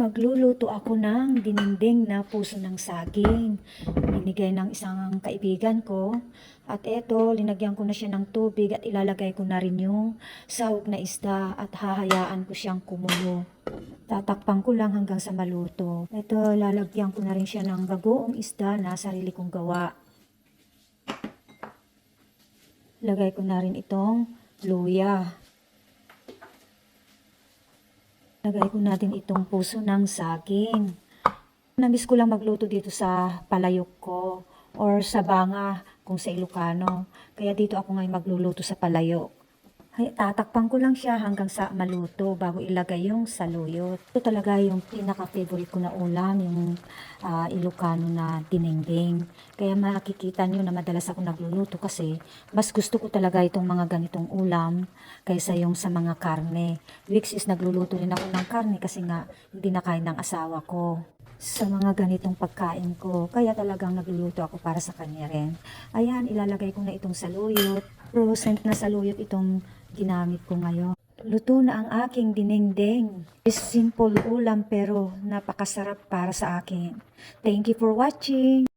Magluluto ako ng dininding na puso ng saging. Binigay ng isang kaibigan ko. At eto, linagyan ko na siya ng tubig at ilalagay ko na rin yung sahog na isda at hahayaan ko siyang kumulo. Tatakpan ko lang hanggang sa maluto. Ito, lalagyan ko na rin siya ng bagoong isda na sarili kong gawa. Lagay ko na rin itong luya. Lagay ko natin itong puso ng saging. Namiss ko lang magluto dito sa palayok ko or sa banga kung sa Ilocano. Kaya dito ako ngayon magluluto sa palayok. Tatakpan ko lang siya hanggang sa maluto bago ilagay yung saluyot. Ito talaga yung pinaka-favorite ko na ulam, yung ah, Ilocano na dinengdeng. Kaya makikita nyo na madalas ako nagluluto kasi mas gusto ko talaga itong mga ganitong ulam kaysa yung sa mga karne. Weeks is nagluluto rin ako ng karne kasi nga hindi na kain ng asawa ko sa mga ganitong pagkain ko. Kaya talagang nagluluto ako para sa kanya rin. Ayan, ilalagay ko na itong saluyot. Frozen na saluyot itong ginamit ko ngayon. Luto na ang aking dinengdeng. Is simple ulam pero napakasarap para sa akin. Thank you for watching.